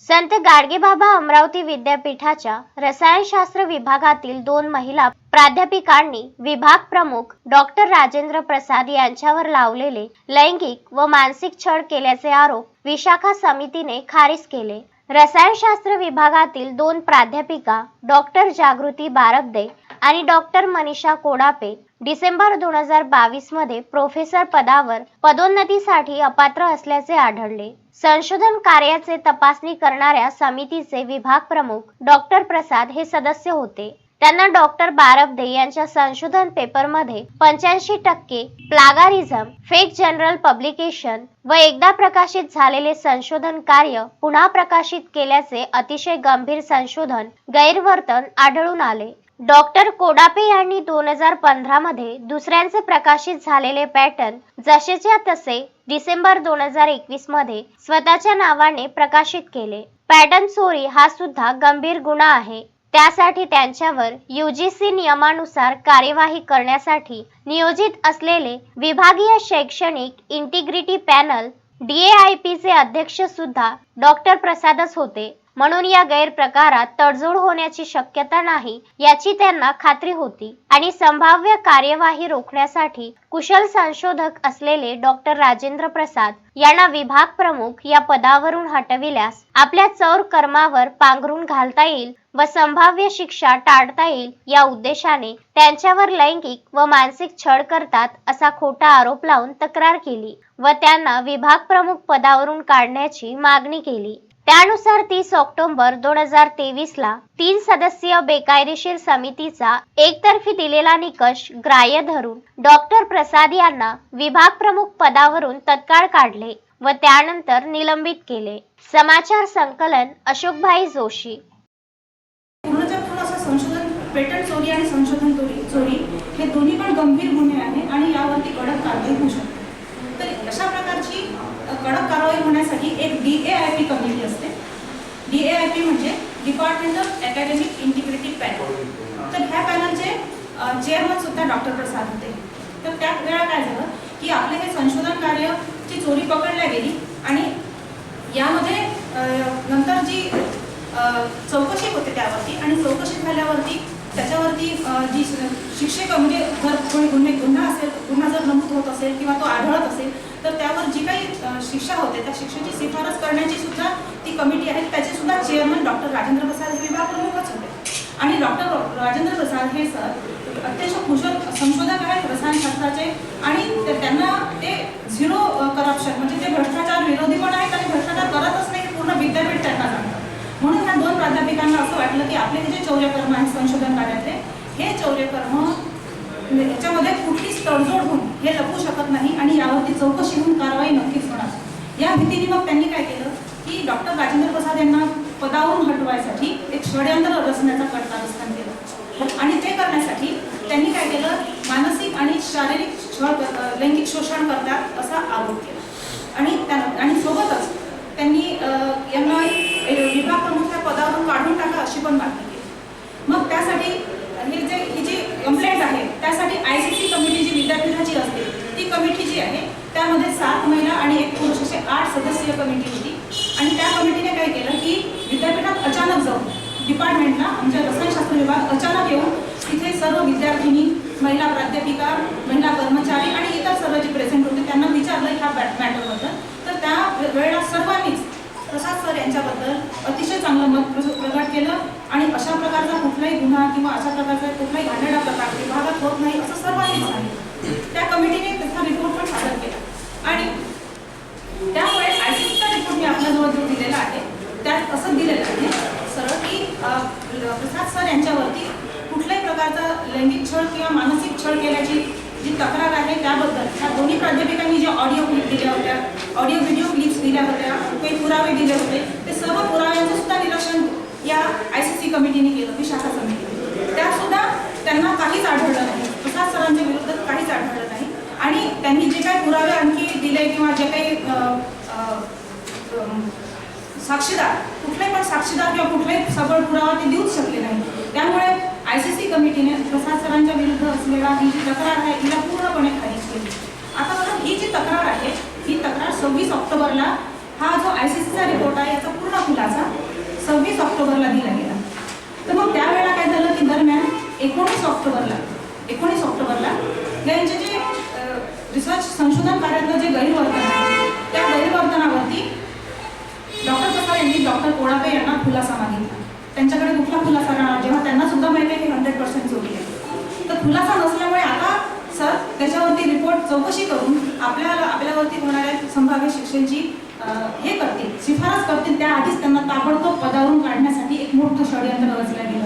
संत गाडगेबाबा अमरावती विद्यापीठाच्या रसायनशास्त्र विभागातील दोन महिला प्राध्यापिकांनी विभाग प्रमुख डॉक्टर राजेंद्र प्रसाद यांच्यावर लावलेले लैंगिक व मानसिक छळ केल्याचे आरोप विशाखा समितीने खारिज केले. रसायनशास्त्र विभागातील दोन प्राध्यापिका डॉक्टर जागृती बारबदे आणि डॉक्टर मनीषा कोडापे डिसेंबर दोन हजार बावीसमध्ये प्रोफेसर पदावर पदोन्नतीसाठी अपात्र असल्याचे आढळले. संशोधन कार्याचे तपासणी करणाऱ्या समितीचे विभाग प्रमुख डॉक्टर प्रसाद हे सदस्य होते. त्यांना डॉक्टर बारबदे यांच्या संशोधन पेपरमध्ये पंच्याऐंशी टक्के प्लागारिझम फेक जनरल पब्लिकेशन व एकदा प्रकाशित झालेले संशोधन कार्य पुन्हा प्रकाशित केल्याचे अतिशय गंभीर संशोधन गैरवर्तन आढळून आले. डॉक्टर कोडापे यांनी दोन हजार पंधरामध्ये दुसऱ्यांचे प्रकाशित झालेले पॅटर्न जसेच्या तसे डिसेंबर दोन हजार एकवीसमध्ये स्वतःच्या नावाने प्रकाशित केले. पॅटर्न चोरी हा सुद्धा गंभीर गुन्हा आहे. त्यासाठी त्यांच्यावर यूजीसी नियमानुसार कार्यवाही करण्यासाठी नियोजित असलेले विभागीय शैक्षणिक इंटिग्रिटी पॅनल DAIP चे अध्यक्ष सुद्धा डॉक्टर प्रसादच होते. म्हणून या गैरप्रकारात तडजोड होण्याची शक्यता नाही याची त्यांना खात्री होती आणि संभाव्य कार्यवाही रोखण्यासाठी कुशल संशोधक असलेले डॉक्टर राजेंद्र प्रसाद यांना विभाग प्रमुख या पदावरून हटविल्यास आपल्या चौर कर्मावर पांघरून घालता येईल व संभाव्य शिक्षा टाळता येईल या उद्देशाने त्यांच्यावर लैंगिक व मानसिक छळ करतात असा खोटा आरोप लावून तक्रार केली व त्यांना विभाग प्रमुख पदावरून काढण्याची मागणी केली. त्यानुसार तीस ऑक्टोबर दोन हजार तेवीस ला तीन सदस्यीय बेकायदेशीर समितीचा एकतर्फी दिलेला निकष ग्राह्य धरून डॉक्टर प्रसाद यांना विभाग प्रमुख पदावरून तत्काळ काढले व त्यानंतर निलंबित केले. समाचार संकलन अशोकभाई जोशी. पूर्णच्या पूर्ण असं संशोधन पेटंट चोरी आणि संशोधन चोरी चोरी हे दोन्ही पण गंभीर गुन्हे आहेत आणि यावरती कडक कारवाई होऊ शकते तर अशा प्रकारची अ, कडक कारवाई होण्यासाठी एक D A I P committee असते. डी ए आय पी म्हणजे department of academic integrity panel तर ह्या पॅनलचे चेअरमन सुद्धा डॉक्टर प्रसाद होते. तर त्या वेळा काय झालं की आपले हे संशोधन कार्यची चोरी पकडल्या गेली आणि यामध्ये नंतर जी चौकशी होते त्यावरती आणि चौकशी झाल्यावरती त्याच्यावरती जी शिक्षक म्हणजे जर कोणी गुन्हे गुन्हा असेल गुन्हा जर नमूद होत असेल किंवा तो आढळत असेल तर त्यावर जी काही शिक्षा होते त्या शिक्षेची शिफारस करण्याची सुद्धा ती कमिटी आहे. त्याचे सुद्धा चेअरमन डॉक्टर राजेंद्र प्रसाद हे विभाग प्रमुखच होते. आणि डॉक्टर राजेंद्र प्रसाद हे सर अत्यंत कुशल संशोधक आहेत रसायनशास्त्राचे आणि त्यांना ते झिरो करप्शन म्हणजे ते भ्रष्टाचार विरोधी पण आहेत आणि भ्रष्टाचार करतच नाही पूर्ण विद्यापीठ त्यांना सांगतात म्हणून ह्या दोन प्राध्यापिकांना असं वाटलं की आपले हे जे चौर्यकर्म आहे संशोधन कार्यातले हे चौर्यकर्म म्हणजे याच्यामध्ये कुठलीच तडजोड होऊन हे लपू शकत नाही आणि यावरती चौकशी होऊन कारवाई नक्कीच होणार. या भीतीने मग त्यांनी काय केलं? की डॉक्टर राजेंद्र प्रसाद यांना पदावरून हटवायसाठी एक षडयंत्र रचण्याचा कटकारस्थान केलं. आणि ते करण्यासाठी त्यांनी काय केलं? मानसिक आणि शारीरिक लैंगिक शोषण करतात असा आरोप केला. आणि त्या आणि सोबतच त्यांनी यांना विभाग प्रमुख पदावरून काढून टाका अशी पण मागणी केली. मग त्यासाठी हे जे ही जी कंप्लेंट आहे त्यासाठी आय सी सी कमिटी जी विद्यापीठाची असते ती कमिटी जी आहे त्यामध्ये सात महिला आणि एक पुरुष असे आठ सदस्यीय कमिटी होती. आणि त्या कमिटीने काय केलं की विद्यापीठात अचानक जाऊन डिपार्टमेंटला आमच्या रसायनशास्त्र विभाग अचानक येऊन तिथे सर्व विद्यार्थिनी महिला प्राध्यापिका महिला कर्मचारी आणि इतर सर्व जे प्रेझेंट होते त्यांना विचारलं ह्या मॅटरबद्दल तर त्या वेळेला सर्वांनीच प्रसाद सर यांच्याबद्दल अतिशय चांगलं मत प्रकट केलं आणि अशा प्रकारचा कुठलाही गुन्हा किंवा अशा प्रकारचा कुठलाही घाणेडा प्रकार विभागात होत नाही असं सर्वांनी सांगितलं. त्या कमिटीने त्याचा रिपोर्ट पण सादर केला. आणि त्यामुळे आय सीचा रिपोर्ट मी आपल्याजवळ जो दिलेला आहे त्यात असं दिलेलं आहे सरळ की प्रसाद सर यांच्यावरती कुठल्याही प्रकारचा लैंगिक छळ किंवा मानसिक छळ केल्याची जी तक्रार आहे त्याबद्दल त्या दोन्ही प्राध्यापिकांनी ज्या ऑडिओ क्लिप दिल्या होत्या ऑडिओ व्हिडिओ क्लिप्स दिल्या होत्या काही पुरावे दिले होते ते सर्व पुराव्यांचं सुद्धा निरीक्षण या आय सी सी कमिटीने केलं म्हणजे विशाखा समितीने. त्यातसुद्धा त्यांना काहीच आढळलं नाही. प्रसाद सरांच्या विरुद्ध काहीच आढळलं नाही. आणि त्यांनी जे काही पुरावे आणखी दिले किंवा जे काही साक्षीदार कुठलाही पण साक्षीदार किंवा कुठलाही सबळ पुरावा ते देऊच शकले नाही. त्यामुळे आय सी सी कमिटीने प्रसाद सरांच्या विरुद्ध असलेला ही जी तक्रार आहे तिला पूर्णपणे खारीज केली. आता बघा ही जी तक्रार आहे ही तक्रार सव्वीस ऑक्टोबरला हा जो आय सी सीचा रिपोर्ट आहे याचा पूर्ण खुलासा सव्वीस ऑक्टोबरला दिला गेला. तर मग त्यावेळेला काय झालं? की दरम्यान एकोणीस ऑक्टोबरला एकोणीस ऑक्टोबरला यांचे जे रिसर्च संशोधन कार्यातलं जे गैरवर्तन आहे त्या गैरवर्तनावरती डॉक्टर प्रसाद यांनी डॉक्टर कोळापे यांना खुलासा मागितला. त्यांच्याकडे कुठला खुलासा राहणार? जेव्हा त्यांना सुद्धा माहिती आहे की हंड्रेड पर्सेंट जोडी आहे. तर खुलासा नसल्यामुळे आता सर त्याच्यावरती रिपोर्ट चौकशी करून आपल्याला आपल्यावरती होणाऱ्या संभाव्य शिक्षेची हे करतील शिफारस करतील त्याआधीच त्यांना ताबडतोब पदावरून काढण्यासाठी एक मोठं षडयंत्र रचलं गेलं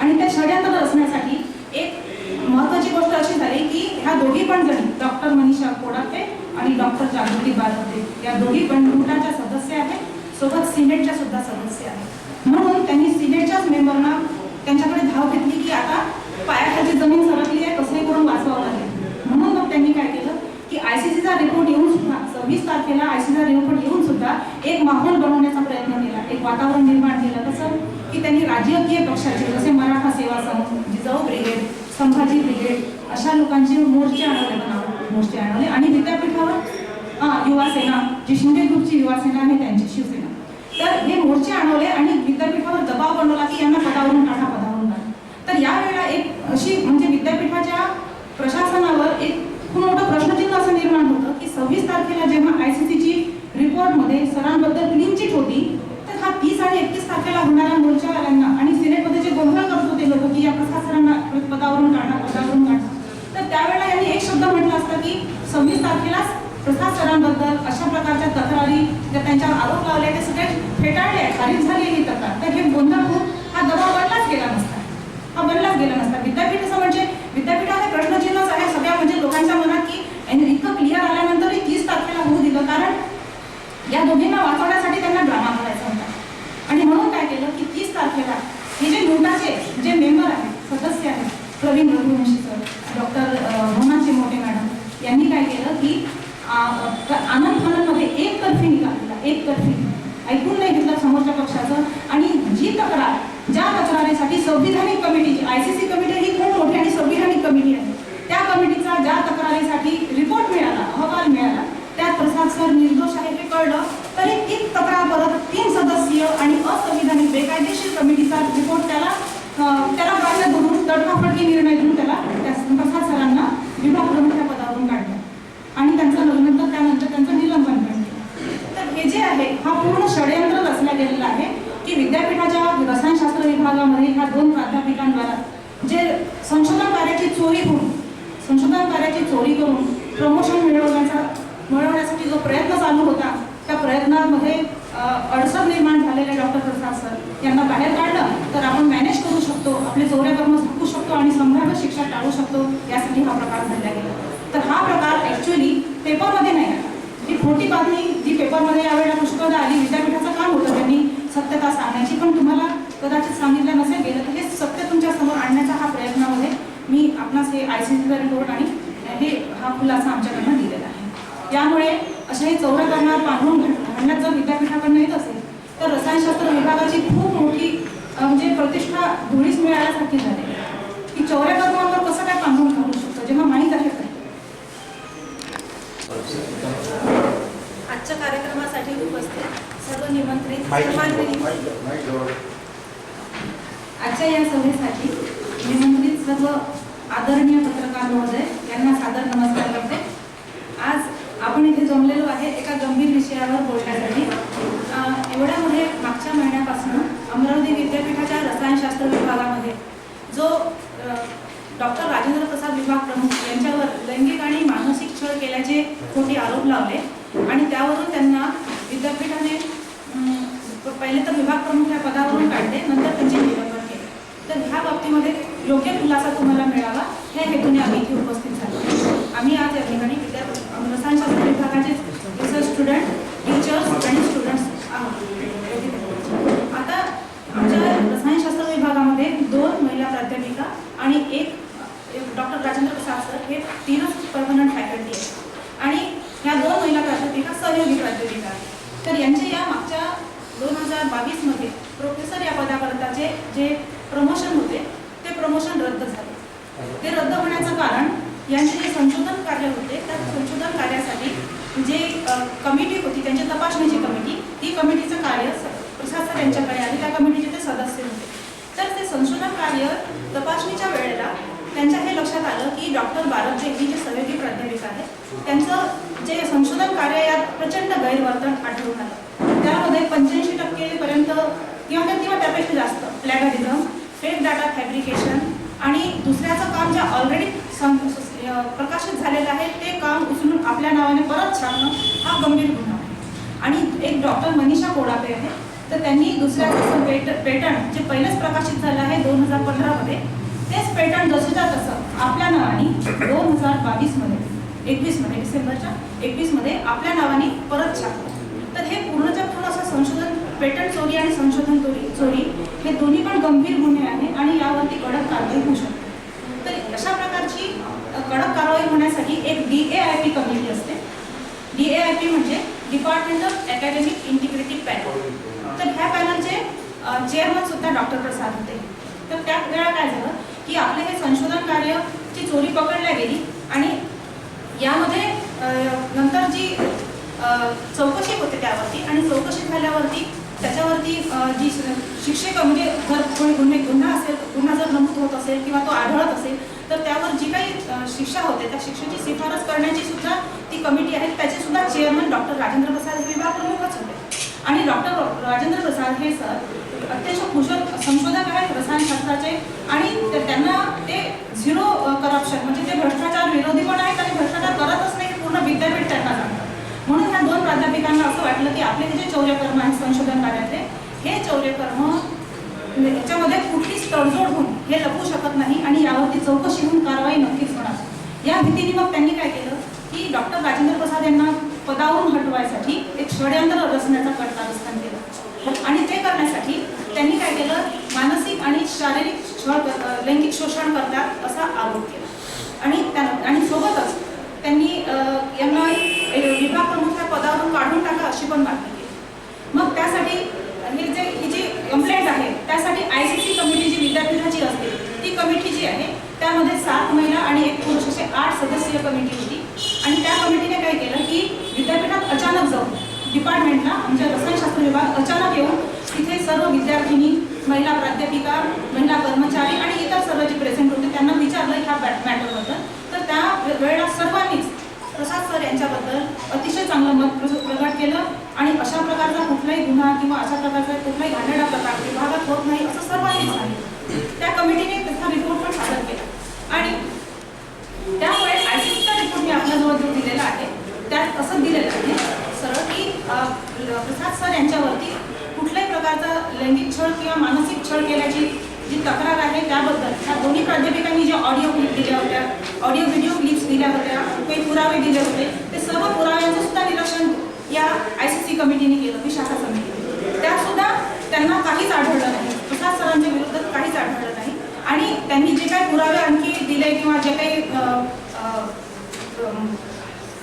आणि त्या षडयंत्र रचण्यासाठी एक महत्वाची गोष्ट अशी झाली की ह्या दोघी पण जणी डॉक्टर मनीषा कोडाते आणि डॉक्टर जागृती बालवते या दोघी पण गुटाच्या सदस्य आहेत सोबत सिनेटच्या सुद्धा सदस्य आहेत. म्हणून त्यांनी सिनेटच्याच मेंबरना त्यांच्याकडे धाव घेतली की आता पायाखाली जमीन सरकली आहे कसंही करून वाचवावं लागेल. म्हणून मग त्यांनी काय केलं की आयसीसीचा रिपोर्ट येऊन सुद्धा सव्वीस तारखेला आयसीसीचा रिपोर्ट येऊन सुद्धा एक माहोल बनवण्याचा प्रयत्न केला एक वातावरण निर्माण केलं. कसं? की त्यांनी राजकीय पक्षाचे जसे मराठा सेवा संघ जिजाऊ ब्रिगेड संभाजी ब्रिगेड अशा लोकांचे मोर्चे आणवले बनावले मोर्चे आणवले आणि विद्यापीठावर युवा सेना जी शिंदे ग्रुपची युवा सेना आहे त्यांची शिवसेना. तर हे मोर्चे आणवले आणि विद्यापीठावर दबाव बनवला की यांना पदावरून काढा. अशी म्हणजे विद्यापीठाच्या प्रशासनावर एक खूप मोठं प्रश्नचिन्ह असं निर्माण होतं की सव्वीस तारखेला जेव्हा आय सी सीची रिपोर्टमध्ये सरांबद्दल क्लीन चिट होती तर हा तीस आणि एकतीस तारखेला होणाऱ्या मोर्चावाल्यांना आणि सिनेटमध्ये जे गोंधळ करत होते लोक की या प्रसाद सरांना पदावरून काढा पदावरून काढा तर त्यावेळेला यांनी एक शब्द म्हटला असता की सव्वीस तारखेलाच प्रसाद सरांबद्दल अशा प्रकारच्या तक्रारी ज्या त्यांच्यावर आरोप लावले ते सगळे फेटाळले आहेत, खारिज झाली ही तक्रार तर हे गोंधळ होऊन हा दबाव बनलाच गेला नसता हा बनलाच गेला नसता विद्यापीठ असं म्हणजे विद्यापीठात हे प्रश्नचिन्हच आहे सगळ्या म्हणजे लोकांच्या मनात की यांनी इतकं क्लिअर आल्यानंतरही तीस तारखेला होऊ दिलं कारण या दोघींना वाचवण्यासाठी त्यांना ड्रामा करायचा होता आणि म्हणून काय केलं की तीस तारखेला हे जे मेंबर आहेत सदस्य आहेत Praveen Raghuvanshi sir doctor Mohan Mothe madam यांनी काय केलं की आनंद फानंदमध्ये एक तर्फी निकाल एक तर्फी ऐकून नाही घेतला समोरच्या पक्षाचं. आणि जी तक्रार ज्या तक्रारीसाठी संविधानिक committee I C C committee ही खूप मोठी आणि संविधानिक कमिटी आहे. त्या कमिटीचा ज्या तक्रारीसाठी रिपोर्ट मिळाला अहवाल मिळाला त्यात प्रसाद सर निर्दोष आहे हे कळलं. तरी एक तक्रार परत तीन सदस्यीय आणि असंविधानिक बेकायदेशीर कमिटीचा रिपोर्ट त्याला त्याला ग्राह्य धरून तडकाफडकी निर्णय घेऊन त्याला त्या प्रसाद सरांना विभाग प्रमुख या पदावरून काढलं आणि त्यांचं नंतर त्यानंतर त्यांचं निलंबन पण केलं तर हे जे आहे हा पूर्ण षडयंत्र रचला गेलेला आहे की विद्यापीठाच्या रसायनशास्त्र विभागामध्ये ह्या दोन प्राध्यापिकांद्वारा जे संशोधन कार्याची चोरी होऊन संशोधन कार्याची चोरी करून प्रमोशन मिळवण्याचा मिळवण्यासाठी जो प्रयत्न चालू होता त्या प्रयत्नामध्ये अ, अडचण निर्माण झालेले डॉक्टर प्रसाद सर यांना बाहेर काढलं तर आपण मॅनेज करू शकतो आपले चोऱ्या कर्म झाकू शकतो आणि संभाव्य शिक्षा टाळू शकतो यासाठी हा प्रकार घडला गेला तर हा प्रकार ॲक्च्युली पेपरमध्ये नाही. आला खोटी बातमी जी पेपरमध्ये यावेळेला पुष्कळदा आली विद्यापीठाचं काम होतं त्यांनी सत्यता सांगण्याची पण तुम्हाला कदाचित सांगितलं नसेल गेलं तर हे सत्य तुमच्यासमोर आणण्याचा हा प्रयत्नामध्ये मी आपणास हे आय सी सीचा रिपोर्ट आणि हे हा खुलासा आमच्याकडनं दिलेला आहे. यामुळे अशा हे चौऱ्या करणार पांघरून घालण्यात जर विद्यापीठाकडनं येत असेल तर रसायनशास्त्र विभागाची खूप मोठी म्हणजे प्रतिष्ठा धुळीस मिळाल्यासारखी झाली. की चौऱ्या कर्मावर कसं काय पांघरून घालू शकतं जेव्हा माहीत आहे आजच्या कार्यक्रमासाठी उपस्थित सर्व निमंत्रित आजच्या या सभेसाठी निमंत्रित सर्व आदरणीय पत्रकार महोदय यांना सादर नमस्कार करते. आज आपण इथे जमलेलो आहे एका गंभीर विषयावर बोलण्यासाठी. एवढ्यामध्ये मागच्या महिन्यापासून अमरावती विद्यापीठाच्या रसायनशास्त्र विभागामध्ये जो डॉक्टर राजेंद्र प्रसाद विभाग प्रमुख यांच्यावर लैंगिक आणि छळ केल्याचे खोटे आरोप लावले? आणि त्यावरून त्यांना विद्यापीठाने अं, पहिले तर विभाग प्रमुख या पदावरून काढले नंतर त्यांचे निलंबन केले तर ह्या बाबतीमध्ये योग्य खुलासा तुम्हाला मिळावा ह्या हेतूने आम्ही इथे उपस्थित झालो आम्ही आज या ठिकाणी विद्या रसायनशास्त्र विभागाचे रिसर्च स्टुडंट टीचर्स आणि स्टुडंट्स आहोत आता आमच्या रसायनशास्त्र विभागामध्ये दोन महिला प्राध्यापिका आणि एक डॉक्टर राजेंद्र प्रसाद सर हे तीनच परमनंट फॅकल्टी आहेत आणि ह्या दोन महिला प्राध्यापिका सहयोगी प्राध्यापिका आहेत तर यांचे या मागच्या दोन हजार बावीसमध्ये प्रोफेसर या पदापर्यंतचे जे प्रमोशन होते ते प्रमोशन रद्द झाले. ते रद्द होण्याचं कारण यांचे जे संशोधन कार्य होते त्या संशोधन कार्यासाठी जे कमिटी होती त्यांची तपासणीची कमिटी ती कमिटीचं कार्य स- यांच्याकडे आले त्या कमिटीचे ते सदस्य होते. तर ते संशोधन कार्य तपासणीच्या वेळेला त्यांच्या हे लक्षात आलं की डॉक्टर बारबजे ही जे सहयोगी प्राध्यापिका आहेत त्यांचं जे संशोधन कार्य यात प्रचंड गैरवर्तन आढळून आलं. त्यामध्ये पंच्याऐंशी टक्केपर्यंत किंवा त्या- किंवा त्यापेक्षा जास्त प्लॅगरिझम फेक डाटा फॅब्रिकेशन आणि दुसऱ्याचं काम जे ऑलरेडी प्रकाशित झालेलं आहे ते काम उचलून आपल्या नावाने परत छापणं हा गंभीर गुन्हा आहे. आणि एक डॉक्टर मनीषा कोडापे आहे तर त्यांनी दुसऱ्याचं पेट पेटंट जे पहिलंच प्रकाशित झालं आहे दोन हजार पंधरामध्ये तेच पेटंट जसंच्या तसं आपल्या नावाने दोन हजार बावीसमध्ये एकवीसमध्ये डिसेंबरच्या एकवीसमध्ये आपल्या नावाने परत छापलं. तर हे पूर्णच्या पूर्ण संशोधन पेटंट चोरी आणि संशोधन चोरी चोरी हे दोन्ही पण गंभीर गुन्हे आहे आणि यावरती कडक कारवाई होऊ शकते. तर अशा प्रकारची कडक कारवाई होण्यासाठी एक D A I P committee असते. डी ए आय पी म्हणजे department of academic integrity panel तर ह्या पॅनलचे चेअरमन सुद्धा डॉक्टर प्रसाद होते. तर त्या वेळा काय झालं की आपले हे संशोधन कार्यची चोरी पकडल्या गेली आणि यामध्ये नंतर जी चौकशी होते त्यावरती आणि चौकशी झाल्यावरती त्याच्यावरती जी श- शिक्षक म्हणजे जर कोणी गुन्हे गुन्हा असेल गुन्हा जर नमूद होत असेल किंवा तो आढळत असेल तर त्यावर जी काही शिक्षा होते त्या शिक्षेची शिफारस करण्याची सुद्धा ती कमिटी आहे. त्याचे सुद्धा चेअरमन डॉक्टर राजेंद्र प्रसाद हे विभाग प्रमुखच होते. आणि डॉक्टर राजेंद्र प्रसाद हे सर अत्यंत कुशल संशोधक आहेत रसायनशास्त्राचे आणि त्यांना ते झिरो करप्शन म्हणजे ते भ्रष्टाचार विरोधी पण आहेत आणि भ्रष्टाचार करतच नाही पूर्ण विद्यापीठ त्यांना जाणतात म्हणून ह्या दोन प्राध्यापिकांना असं वाटलं की आपले जे चौर्यकर्म आहे संशोधन कार्यातले हे चौर्यकर्म याच्यामध्ये कुठलीच तडजोड होऊन हे लपू शकत नाही आणि यावरती चौकशी होऊन कारवाई नक्कीच होणार. या भीतीने मग त्यांनी काय केलं की डॉक्टर राजेंद्र प्रसाद यांना पदावरून हटवायसाठी एक षडयंत्र रचण्याचा कडकारस्थान केलं. आणि ते करण्यासाठी त्यांनी काय केलं? मानसिक आणि शारीरिक छळ लैंगिक शोषण करतात असा आरोप केला. आणि त्या आणि सोबतच त्यांनी यांना विभाग प्रमुखच्या या पदावरून काढून टाका अशी पण मागणी केली. मग त्यासाठी हे जे ही जी कंप्लेंट आहे त्यासाठी आय सी सी कमिटी जी विद्यापीठाची असते ती कमिटी जी आहे त्यामध्ये सात महिला आणि एक पुरुष असे आठ सदस्यीय कमिटी होती. आणि त्या कमिटीने काय केलं की विद्यापीठात अचानक जाऊन डिपार्टमेंटला म्हणजे रसायनशास्त्र विभाग अचानक येऊन तिथे सर्व विद्यार्थिनी महिला प्राध्यापिका महिला कर्मचारी आणि इतर सर्व जे प्रेझेंट होते त्यांना विचारलं ह्या मॅटरबद्दल तर त्या वेळेला सर्वांनीच प्रसाद सर यांच्याबद्दल अतिशय चांगलं मत प्रस- प्रकट केलं आणि अशा प्रकारचा कुठलाही गुन्हा किंवा अशा प्रकारचा कुठलाही घाणेडा प्रकार विभागात होत नाही असं सर्वांनी सांगितलं. त्या कमिटीने त्याचा रिपोर्ट पण सादर केला. आणि त्यामुळे आयसीसीचा रिपोर्ट मी आपल्याजवळ जो दिलेला आहे. त्यात असं दिलेलं आहे सरळ की प्रसाद सर यांच्यावरती कुठल्याही प्रकारचा लैंगिक छळ किंवा मानसिक छळ केल्याची जी तक्रार आहे त्याबद्दल ह्या दोन्ही प्राध्यापिकांनी जे ऑडिओ क्लिप दिल्या होत्या ऑडिओ व्हिडिओ क्लिप्स दिल्या होत्या काही पुरावे दिले होते. ते सर्व पुराव्यांचं सुद्धा निरीक्षण या आय सी सी कमिटीने केलं म्हणजे विशाखा समितीने त्यातसुद्धा त्यांना काहीच आढळलं नाही. प्रसाद सरांच्या विरुद्ध काहीच आढळलं नाही. आणि त्यांनी जे काही पुरावे आणखी दिले किंवा जे काही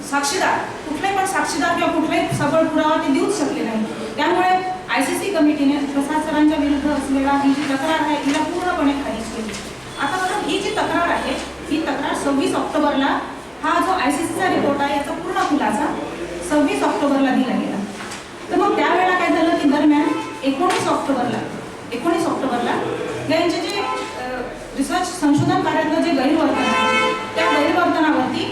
साक्षीदार कुठले पण साक्षीदार किंवा कुठले सबळ पुरावा ते देऊच शकले नाही त्यामुळे आय सी सी कमिटीने प्रसाद सरांच्या विरुद्ध असलेला ही जी तक्रार आहे तिला पूर्णपणे खारिज केली. आता बघा ही जी तक्रार आहे ही तक्रार सव्वीस ऑक्टोबरला हा जो आय सी सीचा रिपोर्ट आहे याचा पूर्ण खुलासा सव्वीस ऑक्टोबरला दिला गेला. तर मग त्यावेळेला काय झालं की दरम्यान एकोणीस ऑक्टोबरला एकोणीस ऑक्टोबरला यांचे जे रिसर्च संशोधन कार्यातलं जे गैरवर्तन आहे त्या गैरवर्तनावरती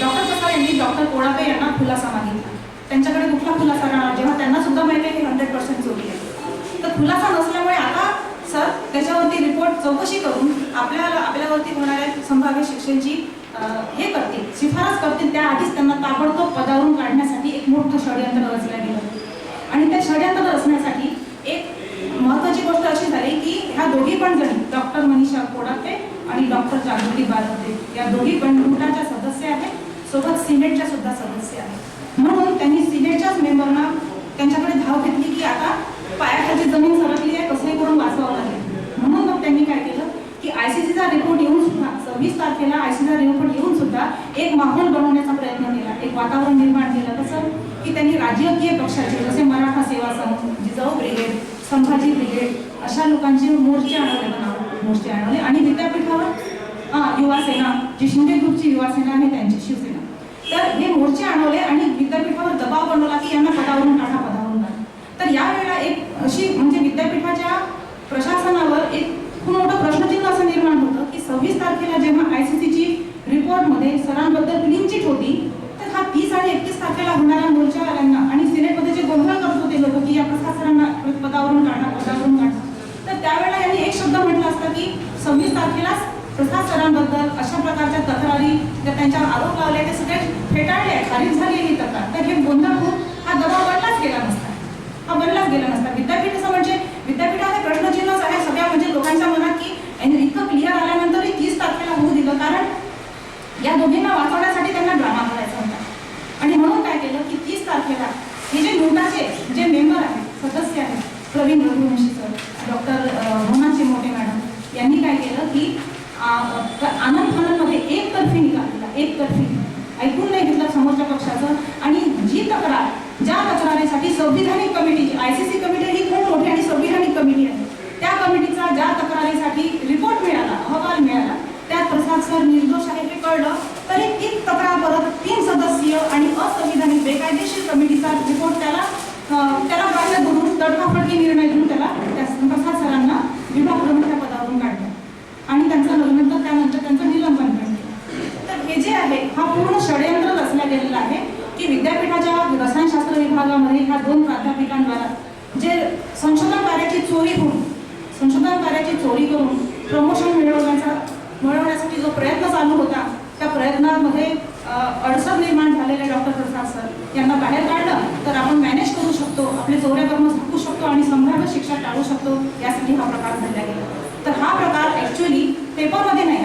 डॉक्टर प्रसाद यांनी डॉक्टर कोळापे यांना खुलासा मागितला. त्यांच्याकडे कुठला खुलासा राहणार? जेव्हा त्यांना सुद्धा माहिती आहे की हंड्रेड पर्सेंट चोरी आहे. तर खुलासा नसल्यामुळे आता सर त्याच्यावरती रिपोर्ट चौकशी करून आपल्याला आपल्यावरती होणाऱ्या संभाव्य शिक्षेची हे करतील शिफारस करतील त्याआधीच त्यांना ताबडतोब पदावरून काढण्यासाठी एक मोठं षडयंत्र रचलं गेलं आणि त्या षडयंत्र रचण्यासाठी एक महत्वाची गोष्ट अशी झाली की ह्या दोघी पण जणी डॉक्टर मनीषा कोडाते आणि डॉक्टर जागृती बालवते या दोघी पण गुटाच्या सदस्य आहेत सोबत सिनेटच्या सुद्धा सदस्य आहेत. म्हणून त्यांनी सिनेटच्याच मेंबरना त्यांच्याकडे धाव घेतली की आता पायाखालची जमीन सरकली आहे कसंही करून वाचवावं लागेल. म्हणून मग त्यांनी काय केलं की आय सी सीचा रिपोर्ट येऊन सुद्धा सव्वीस तारखेला आय सी सीचा रिपोर्ट येऊन सुद्धा एक माहोल बनवण्याचा प्रयत्न केला एक वातावरण निर्माण केलं. कसं? की त्यांनी राजकीय पक्षाचे जसे मराठा सेवा संघ जिजाऊ ब्रिगेड संभाजी ब्रिगेड अशा लोकांचे मोर्चे आणवले बनाव मोर्चे आणवले आणि विद्यापीठावर युवासेना युवा सेना जी शिंदे ग्रुपची युवा सेना आहे त्यांची शिवसेना. तर हे मोर्चे आणवले आणि विद्यापीठावर दबाव बनवला की यांना पदावरून काढा पदावरून काढा. तर यावेळेला एक अशी म्हणजे विद्यापीठाच्या प्रशासनावर एक खूप मोठं प्रश्नचिन्ह असं निर्माण होतं की सव्वीस तारखेला जेव्हा आय सी सीची रिपोर्टमध्ये सरांबद्दल क्लीन चिट होती तर हा तीस आणि एकतीस तारखेला होणाऱ्या मोर्चावाल्यांना आणि सिनेटमध्ये जे गोंधळ करत होते लोक की या प्रसाद सरांना पदावरून काढणार पदावरून काढणार तर त्यावेळेला यांनी एक शब्द म्हटलं असतं की सव्वीस तारखेलाच प्रसाद सरांबद्दल अशा प्रकारच्या तक्रारी ज्या त्यांच्यावर आरोप लावले ते सगळे फेटाळले आहेत खारिज झाली ही तक्रार तर हे गोंधळ होऊन हा दबाव बनलाच गेला नसता हा बनलाच गेला नसता विद्यापीठ असं म्हणजे विद्यापीठाचे प्रश्नचिन्हच आहे सगळ्या म्हणजे लोकांच्या मनात की यांनी इतकं क्लिअर आल्यानंतरही तीस तारखेला होऊ दिलं कारण या दोघींना वाचवण्यासाठी त्यांना ड्रामा करायचा होता आणि म्हणून काय केलं की तीस तारखेला हे जे मेंबर आहेत सदस्य आहेत Praveen Raghuvanshi sir doctor Mona Mothe madam यांनी काय केलं की आनंद फानंदमध्ये एक तर्फी निकाल दिला एक तर्फी ऐकून नाही घेतलं समोरच्या पक्षाचं. आणि जी तक्रार ज्या तक्रारीसाठी संविधानिक committee I C C committee ही खूप मोठी आणि संविधानिक कमिटी आहे. त्या कमिटीचा ज्या तक्रारीसाठी रिपोर्ट मिळाला अहवाल मिळाला त्या प्रसाद सर निर्दोष आहे हे कळलं. तरी एक तक्रार परत आणि असंविधानिक बेकायदेशीर कमिटीचा रिपोर्ट त्याला त्याला ग्राह्य धरून पेपरमध्ये नाही.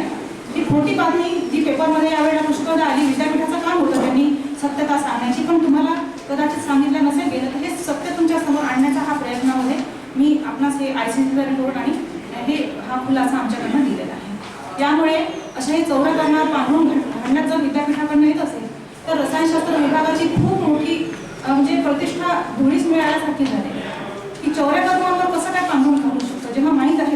जी खोटी बातमी जी पेपरमध्ये यावेळेला पुष्कळदा आली विद्यापीठाचं काम होतं त्यांनी सत्यता सांगण्याची. पण तुम्हाला कदाचित सांगितलं नसेल गेलं तर हे सत्य तुमच्यासमोर आणण्याचा हा प्रयत्नामध्ये मी आपणास हे आय सी सीचा रिपोर्ट आणि हे हा खुलासा आमच्याकडनं दिलेला आहे. त्यामुळे अशा हे चौऱ्याकांना पांघरून घडण्यात जर विद्यापीठाकडनं येत असेल तर रसायनशास्त्र विभागाची खूप मोठी म्हणजे प्रतिष्ठा धुळीस मिळाल्यासारखी झाली. की चौऱ्याकर्मावर कसं काय पांघरून घालू शकतं? जेव्हा माहीत आहे